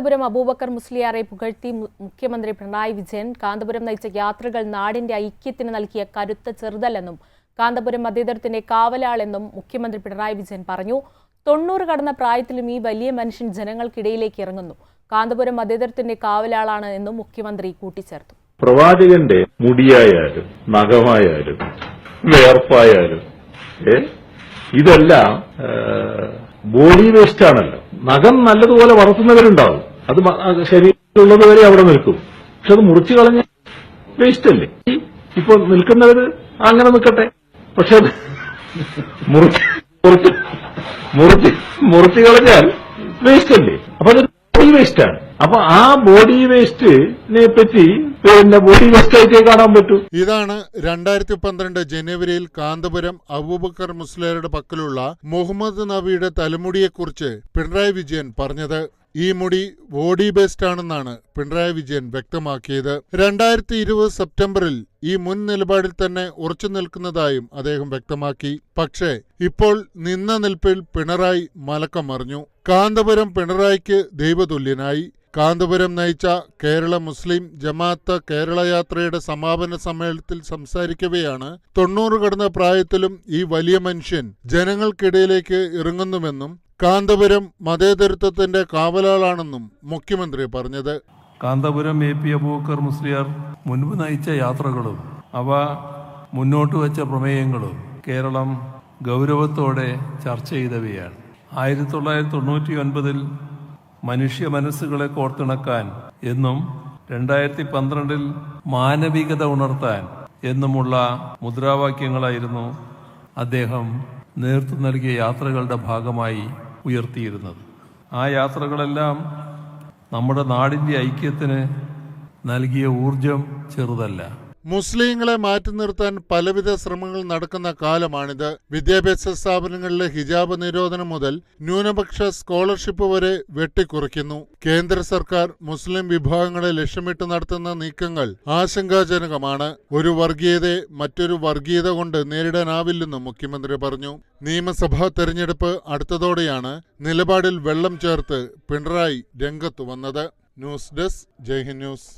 കാന്തപുരം അബൂബക്കർ മുസ്ലിയാറെ പുകഴ്ത്തി മുഖ്യമന്ത്രി പിണറായി വിജയൻ കാന്തപുരം നയിച്ച യാത്രകൾ നാടിന്റെ ഐക്യത്തിന് നൽകിയ കരുത്ത ചെറുതല്ലെന്നും കാന്തപുരം മതേതരത്തിന്റെ കാവലാളെന്നും മുഖ്യമന്ത്രി പിണറായി വിജയൻ പറഞ്ഞു. തൊണ്ണൂറ് കടന്ന പ്രായത്തിലും ഈ വലിയ മനുഷ്യൻ ജനങ്ങൾക്കിടയിലേക്ക് ഇറങ്ങുന്നു. കാന്തപുരം മതേതരത്തിന്റെ കാവലാളാണ് എന്നും മുഖ്യമന്ത്രി കൂട്ടിച്ചേർത്തു. പ്രവാചകന്റെ മുടിയായാലും നഖമായാലും വേർപ്പായാലും ഇതെല്ലാം ബോഡി വേസ്റ്റ് ആണല്ലോ നഖം നല്ലതുപോലെ വളർത്തുന്നവരുണ്ടാവും. അത് ശരീരത്തിലുള്ളത് വരെ അവിടെ നിൽക്കും. പക്ഷെ അത് മുറിച്ചു കളഞ്ഞ വേസ്റ്റ് അല്ലേ? ഇപ്പൊ നിൽക്കുന്നവര് അങ്ങനെ നിൽക്കട്ടെ. പക്ഷെ അത് മുറിച്ച് മുറിച്ച് മുറിച്ചു കളഞ്ഞാൽ വേസ്റ്റ് അല്ലേ? അപ്പൊ അത് ബോഡി വേസ്റ്റ് ആണ്. അപ്പൊ ആ ബോഡി വേസ്റ്റിനെ പറ്റി പിന്നെ ബോഡി വേസ്റ്റ് ആയിട്ടേ കാണാൻ പറ്റൂ. ഇതാണ് രണ്ടായിരത്തി പന്ത്രണ്ട് ജനുവരിയിൽ കാന്തപുരം അബൂബക്കർ മുസ്ലിയുടെ പക്കലുള്ള മുഹമ്മദ് നബിയുടെ തലമുടിയെക്കുറിച്ച് പിണറായി വിജയൻ പറഞ്ഞത്. ഈ മുടി ബോഡി ബേസ്ഡ് ആണെന്നാണ് പിണറായി വിജയൻ വ്യക്തമാക്കിയത്. രണ്ടായിരത്തി ഇരുപത് സെപ്റ്റംബറിൽ ഈ മുൻ നിലപാടിൽ തന്നെ ഉറച്ചു നിൽക്കുന്നതായും അദ്ദേഹം വ്യക്തമാക്കി. പക്ഷേ ഇപ്പോൾ നിന്ന നിൽപ്പിൽ പിണറായി മലക്കം മറിഞ്ഞു കാന്തപുരം പിണറായിക്ക് ദൈവതുല്യനായി. കാന്തപുരം നയിച്ച കേരള മുസ്ലിം ജമാഅത്ത് കേരള യാത്രയുടെ സമാപന സമ്മേളനത്തിൽ സംസാരിക്കവെയാണ് തൊണ്ണൂറ് കടന്ന പ്രായത്തിലും ഈ വലിയ മനുഷ്യൻ ജനങ്ങൾക്കിടയിലേക്ക് ഇറങ്ങുന്നുവെന്നും കാന്തപുരം മതേതരത്വത്തിന്റെ കാവലാളാണെന്നും മുഖ്യമന്ത്രി പറഞ്ഞത്. കാന്തപുരം എ പി അബൂക്കർ മുസ്ലിയാർ മുൻപ് നയിച്ച യാത്രകളും അവ മുന്നോട്ട് വച്ച പ്രമേയങ്ങളും കേരളം ഗൗരവത്തോടെ ചർച്ച ചെയ്തവയാണ്. ആയിരത്തി തൊള്ളായിരത്തി തൊണ്ണൂറ്റി ഒൻപതിൽ മനുഷ്യ മനസ്സുകളെ കോർത്തിണക്കാൻ എന്നും രണ്ടായിരത്തി പന്ത്രണ്ടിൽ മാനവികത ഉണർത്താൻ എന്നുമുള്ള മുദ്രാവാക്യങ്ങളായിരുന്നു അദ്ദേഹം നേതൃത്വം നൽകിയ യാത്രകളുടെ ഭാഗമായി ഉയർത്തിയിരുന്നത്. ആ യാത്രകളെല്ലാം നമ്മുടെ നാടിന്റെ ഐക്യത്തിന് നൽകിയ ഊർജം ചെറുതല്ല. മുസ്ലിങ്ങളെ മാറ്റി നിർത്താൻ പലവിധ ശ്രമങ്ങൾ നടക്കുന്ന കാലമാണിത്. വിദ്യാഭ്യാസ സ്ഥാപനങ്ങളിലെ ഹിജാബ് നിരോധനം മുതൽ ന്യൂനപക്ഷ സ്കോളർഷിപ്പ് വരെ വെട്ടിക്കുറയ്ക്കുന്നു. കേന്ദ്ര സർക്കാർ മുസ്ലിം വിഭാഗങ്ങളെ ലക്ഷ്യമിട്ട് നടത്തുന്ന നീക്കങ്ങൾ ആശങ്കാജനകമാണ്. ഒരു വർഗീയതയെ മറ്റൊരു വർഗീയത കൊണ്ട് നേരിടാനാവില്ലെന്നും മുഖ്യമന്ത്രി പറഞ്ഞു. നിയമസഭാ തെരഞ്ഞെടുപ്പ് അടുത്തതോടെയാണ് നിലപാടിൽ വെള്ളം ചേർത്ത് പിണറായി രംഗത്തു വന്നത്. News desk Jaihind news.